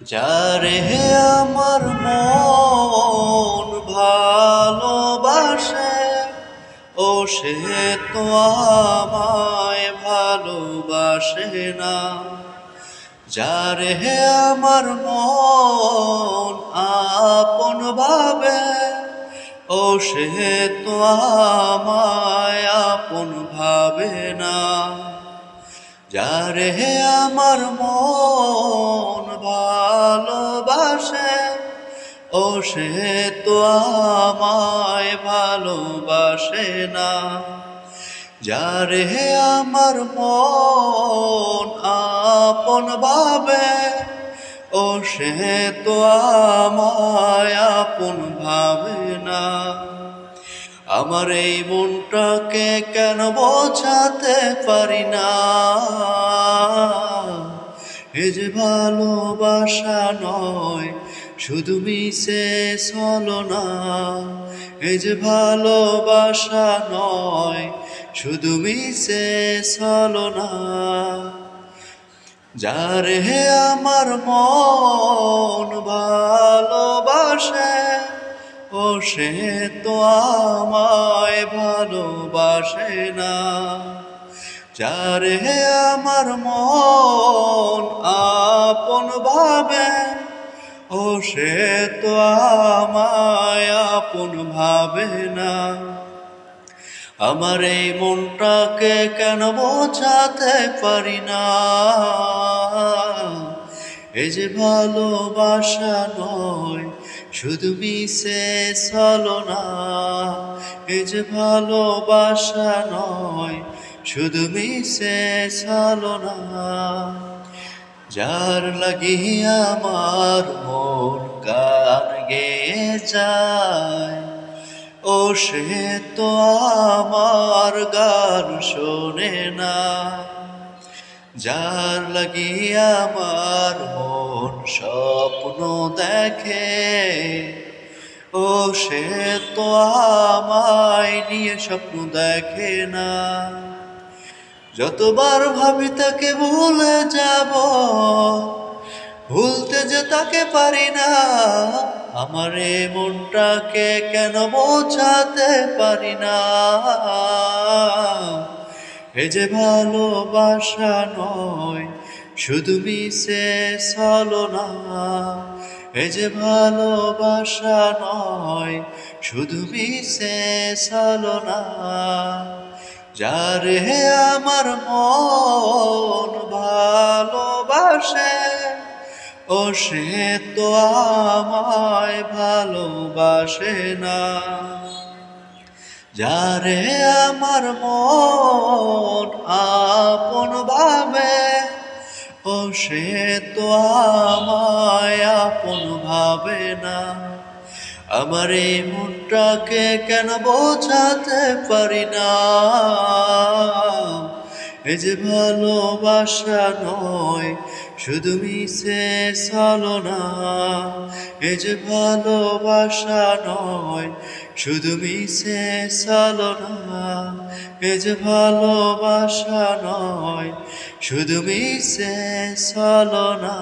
যারে আমার মন ভালোবাসে, ও সে তো আমায় ভালোবাসে না। যারে আমার মন আপন ভাবে, ও সে তো আমায় আপন ভাবে না। যারে আমার মন ভালোবাসে, ও সে তো আমায় ভালোবাসে না। যারে আমার মন আপন ভাবে, ও সে তো আমায় আপন ভাবে না। আমার এই মনটাকে কেন বোঝাতে পারি না? যে ভালোবাসা নয়, শুধু মিশে না। এ যে ভালোবাসা নয়, শুধু মিশে না। যার হে আমার মন ভালোবাসে, ও সে তো আমায় ভালোবাসে না। যারে আমার মন আপন ভাবে, ও সে তো আমায় আপন ভাবে না। আমার এই মনটাকে কেন বোঝাতে পারি না? এ যে ভালোবাসা নয়, শুধু মিশে না। এ যে ভালোবাসা নয় শুধু মিশে না যার লাগিয়ে আমার মন গান গেয়ে যায়। ও সে তো আমার গান শোনে না, যার লাগিয়ে আমার মন স্বপ্ন দেখে। ও সে তো আমায় নিয়ে স্বপ্ন দেখে না যতবার ভাবি তাকে ভুলে যাব, ভুলতে যে তাকে পারি না, আমার এ মনটাকে কেন বোঝাতে পারি না। এ যে ভালোবাসা নয়, শুধু মিশে না। এ যে ভালোবাসা নয়, শুধু মিশে না। যারে আমার মন ভালোবাসে, ও সে তো আমায় ভালোবাসে না। যারে আমার মন আপন ভাবে, ও সে তো আমায় আপন ভাবে না। আমার এই মনটাকে কেন বোঝাতে পারি না? এ যে ভালোবাসা নয়, শুধু মিশে না। এ যে ভালোবাসা নয়, শুধু মিশে না। এ যে ভালোবাসা নয়, শুধু মিশে না।